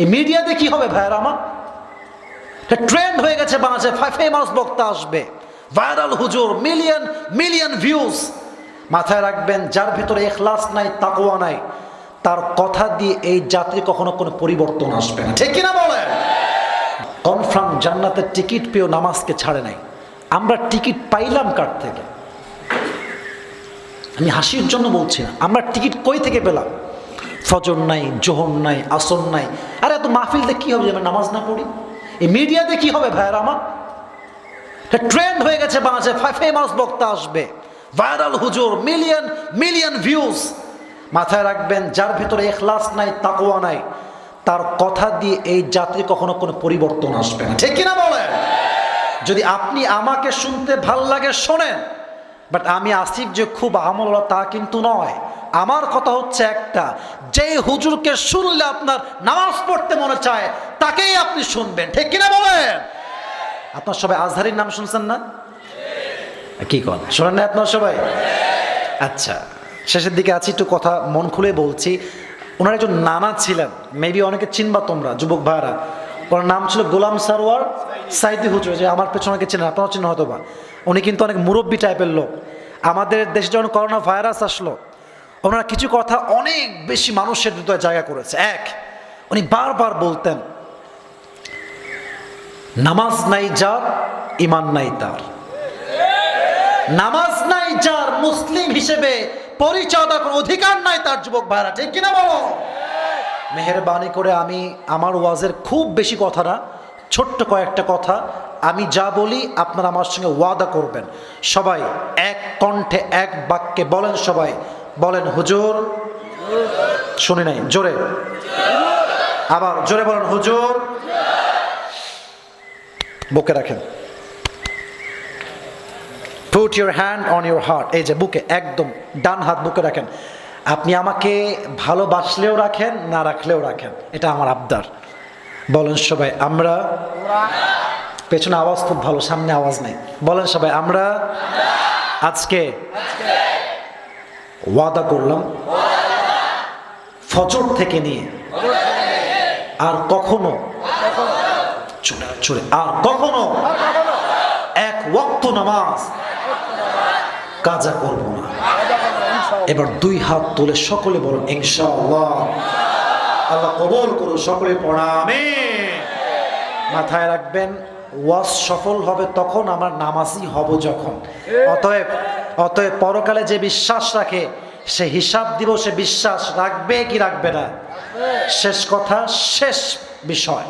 এই মিডিয়াতে কি হবে ভাইয়ার আমার? ট্রেন্ড হয়ে গেছে বাংলাদেশে ফেমাস বক্তা আসবে। ভাইরাল হুজুর মিলিয়ন মিলিয়ন ভিউজ মাথায় রাখবেন, যার ভিতরে এখলাস নাই তাকোয়া নাই, তার কথা দিয়ে এই জাতির কখনো কোনো পরিবর্তন আসবে না। ঠিক কিনা বলেন? কনফার্ম জান্নাতের টিকিট পেয়েও নামাজকে ছাড়ে নাই। আমরা টিকিট পাইলাম কার থেকে? আমি হাসির জন্য বলছি না। আমরা টিকিট কই থেকে পেলাম? ফজর নাই, জোহর নাই, আসর নাই মাহফিলতে কি হবে? যে আমরা নামাজ না পড়ি। এই মিডিয়াতে কি হবে ভাইয়ার আমার? ট্রেন্ড হয়ে গেছে বাংলাদেশে। ফেমাস বক্তা আসবে। ভাইরাল হুজুর মিলিয়ন মিলিয়ন ভিউজ মাথায় রাখবেন, যার ভিতরে এখলাস নাই তাকোয়া নাই, তার কথা দিয়ে এই জাতির কখনো কোনো পরিবর্তন আসবে না। ঠিক কিনা বলেন? যদি আপনি আমাকে শুনতে ভালো লাগে, শোনেন। বাট আমি আসিফ যে খুব আমল তা কিন্তু নয়। আমার কথা হচ্ছে একটা। যে হুজুরকে শুনলে আপনার নামাজ পড়তে মনে চায়, তাকেই আপনি শুনবেন। ঠিক কিনা বলেন? আপনার সবাই আজহারির নাম শুনছেন না? কি কন? শোনেন না আপনার সবাই? আচ্ছা শেষের দিকে আছি, একটু কথা মন খুলে বলছি। ওনার একজন নানা ছিলেন মেবি অনেকে চিনবা তোমরা, যুবক ভাইরা ওনার নাম ছিল গোলাম সারোয়ার সাইদি হুজুর, যে আমার পেছনে অনেকে চেনেন, আপনারাও চিনেন হয়তো বা উনি কিন্তু অনেক মুরব্বী টাইপের লোক। আমাদের দেশে যখন করোনা ভাইরাস আসলো ওনারা কিছু কথা অনেক বেশি মানুষের হৃদয়ে জায়গা করেছে। এক, উনি বারবার বলতেন, নামাজ নাই যার ইমান নাই তার। নামাজ নাই যার, মুসলিম হিসেবে পরিচয় কোনো অধিকার নাই তার যুবক ভাইরা। ঠিক কিনা বলো? মেহরবানি করে আমি, আমার ওয়াজের খুব বেশি কথা না, ছোট্ট কয়েকটা কথা। আমি যা বলি আপনারা আমার সঙ্গে ওয়াদা করবেন। সবাই এক কণ্ঠে এক বাক্যে বলেন সবাই বলেন, হুজুর। শুনি নাই, জোরে। আবার, জোরে বলেন, হুজুর। বুকে রাখেন। Put your hand on your heart এই যে, বুকে, একদম ডান হাত বুকে রাখেন। আপনি আমাকে ভালোবাসলেও রাখেন, না রাখলেও রাখেন, এটা আমার আবদার। বলেন সবাই, আমরা পেছনে আওয়াজ খুব ভালো, সামনে আওয়াজ নেই। বলেন সবাই, আমরা আজকে ওয়াদা করলাম। ফজর থেকে নিয়ে আর কখনো আর কখনো এক ওয়াক্ত নামাজ কাজা করব না। এবার দুই হাত তুলে সকলে বলুন, ইনশাআল্লাহ। আল্লাহ কবল করুন সকলে পড়া আমি মাথায় রাখবেন, ওয়াজ সফল হবে তখন আমার নামাজই হব যখন। অতএব অতএব পরকালে যে বিশ্বাস রাখে, সে হিসাব দিবসে বিশ্বাস রাখবে কি রাখবে না? শেষ কথা, শেষ বিষয়।